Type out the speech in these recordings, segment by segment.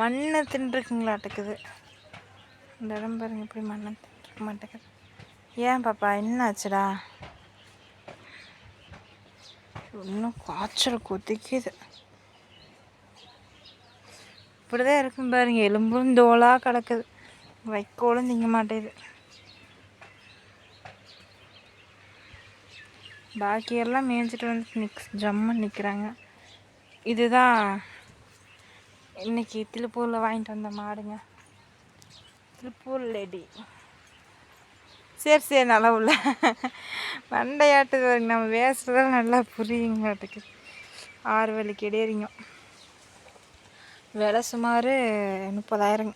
மண்ணை தின்றுருக்குங்களாட்டுக்குது இந்த இடம் பாருங்க இப்படி மண்ணை தின்றுக்க மாட்டேங்குது. ஏன் பாப்பா என்ன ஆச்சுடா இன்னும் காய்ச்சல் கொதிக்குது. இப்படிதான் இருக்கும் பாருங்க எலும்பும் தோலாக கிடக்குது. வைக்கோலும் திங்க மாட்டேது பாக்கியெல்லாம் மேய்ஞ்சிட்டு வந்து நிக் ஜம்மு நிற்கிறாங்க இதுதான் இன்னைக்கு திருப்பூரில் வாங்கிட்டு வந்த மாடுங்க. திருப்பூர் லேடி. சரி சரி நல்லா உள்ள. மண்டையாட்டுது பாருங்க, நம்ம பேசுறதெல்லாம் நல்லா புரியுங்க மாட்டுக்கு ஆறு வழிக்கு கிடையாதுங்க விலை சுமார் முப்பதாயிரங்க.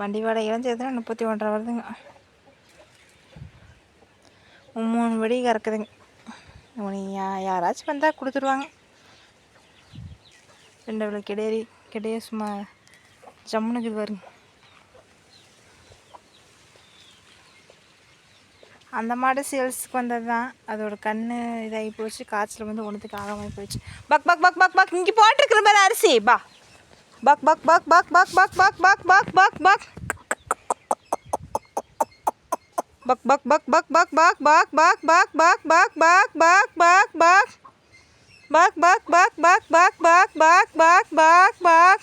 வண்டி வாடகை சேர்த்துனா முப்பத்தி ஒன்றரை வருதுங்க. மூணு படி கறக்குதுங்க. உனி யாராச்சும் வந்தால் கொடுத்துருவாங்க. ரெண்டு அவ்வளோ கிடையறி கிடையாது சும்மா ஜம்முனுக்கு பாருங்க அந்த மாடு சேல்ஸுக்கு வந்தது தான் அதோட கண் இதாகி போச்சு காய்ச்சல் வந்து ஒன்றுத்துக்கு ஆகமாகி போயிடுச்சு பக் பக் பக் பக் பக் இங்கே போட்டிருக்கிற மாதிரி அரிசி பா பக் பக் பக் பக் பக் பக் பக் பக் பக் பக் பக் bak bak bak bak bak bak bak bak bak bak bak bak bak bak bak bak bak bak bak bak bak bak bak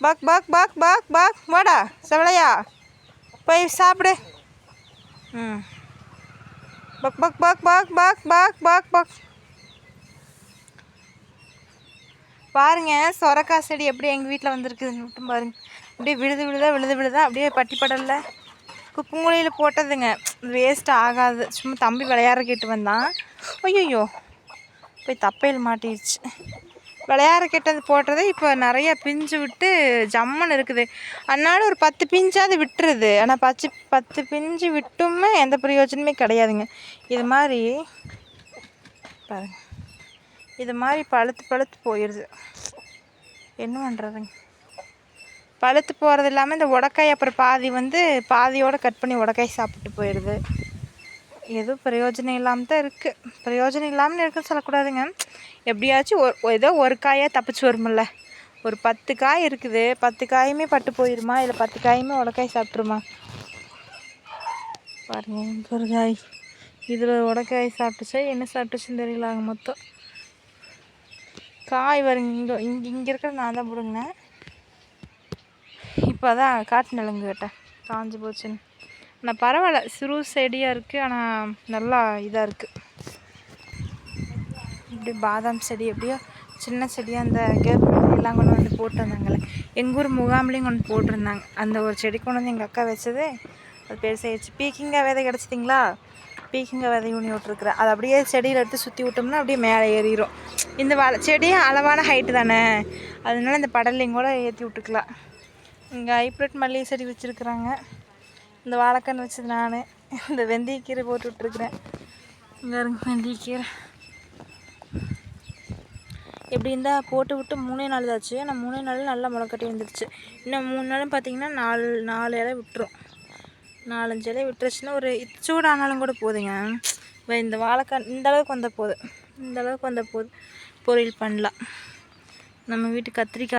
bak bak bak bak bak bak வாடா செவளையா போய் சாப்பிடு ம் பக் பக் பக் பக் பக் பக் பக் பக் பாருங்க சொரக்காய் செடி எப்படி எங்கள் வீட்டில் வந்திருக்குதுன்னு மட்டும் பாருங்க அப்படியே விழுது விழுதா விழுது விழுதா அப்படியே பட்டி படலில் குப்பங்குழியில் போட்டதுங்க வேஸ்ட் ஆகாது சும்மா தம்பி விளையாட கேட்டு வந்தான் ஐயோ போய் தப்பையில் மாட்டிடுச்சு. விளையாட கெட்டது போட்டது இப்போ நிறைய பிஞ்சு விட்டு ஜம்முன்னு இருக்குது. அதனால ஒரு பத்து பிஞ்சாவது விட்டுருது. ஆனால் பச்சு பத்து பிஞ்சு விட்டுமே எந்த பிரயோஜனமே கிடையாதுங்க. இது மாதிரி பாருங்க. இது மாதிரி பழுத்து பழுத்து போயிடுது. என்ன பண்ணுறதுங்க பழுத்து போகிறது இல்லாமல் இந்த உடக்காய் அப்புறம் பாதி வந்து பாதியோடு கட் பண்ணி உடக்காய் சாப்பிட்டு போயிடுது. எதுவும் பிரயோஜனம் இல்லாமல் தான் இருக்குது பிரயோஜனம் இல்லாமல் இருக்குன்னு சொல்லக்கூடாதுங்க. எப்படியாச்சும் ஒரு ஏதோ ஒரு காயாக தப்பிச்சு வருமில்ல ஒரு பத்து காய் இருக்குது. பத்து காயுமே பட்டு போயிடுமா இல்லை பத்து காயுமே உடக்காய் சாப்பிட்ருமா பாருங்க ஒரு காய். இதில் உடக்காய் சாப்பிட்டுச்சா? என்ன சாப்பிட்டுச்சுன்னு தெரியல ஆக மொத்தம். காய் வருங்க இங்கே இங்கே இங்கே இருக்கிற நான் தான் பிடுங்கினேன் இப்போ தான் காட்டு. நிலங்கு கேட்டேன் காஞ்சி போச்சுன்னு. ஆனால் பரவாயில்ல. சிறு செடியாக இருக்குது ஆனால் நல்லா இதாக இருக்குது இப்படி பாதாம் செடி எப்படியோ சின்ன செடியாக அந்த கேப் கொண்டு வந்து போட்டிருந்தாங்களே எங்கள் ஊர் முகாம்லேயும் கொண்டு போட்டிருந்தாங்க. அந்த ஒரு செடி கொண்டு வந்து எங்கள் அக்கா வச்சது அது பெருசாகிடுச்சு பீக்கிங்காய் விதை கிடச்சிட்டிங்களா? பீக்கிங்காய் விதை ஊனி விட்ருக்குறேன் அது அப்படியே செடியில் எடுத்து சுற்றி விட்டோம்னா அப்படியே மேலே ஏறிடும் இந்த வள செடியும் அளவான ஹைட்டு தானே. அதனால இந்த படலையும் கூட ஏற்றி விட்டுக்கலாம். இங்கே ஹைப்ரிட் மல்லிகை செடி வச்சுருக்குறாங்க. இந்த வாழைக்கன்று வச்சது நான். இந்த வெந்தயக்கீரை போட்டு விட்டுருக்குறேன். இங்கே இருங்க வெந்தயக்கீரை. எப்படி இருந்தால் போட்டு விட்டு மூணே நாள் தாச்சு ஆனால் மூணே நாள் நல்லா முளைக்கட்டி வந்துடுச்சு இன்னும் மூணு நாளும் பார்த்தீங்கன்னா நாலு நாலு இலை விட்டுரும். நாலஞ்சு இலை விட்டுருச்சுன்னா ஒரு சூடானாலும் கூட போதுங்க. இப்போ இந்த வாழைக்காய் இந்த அளவுக்கு வந்தால் போதும் இந்த அளவுக்கு வந்தால் போதும் பொரியல் பண்ணலாம். நம்ம வீட்டு கத்திரிக்காய்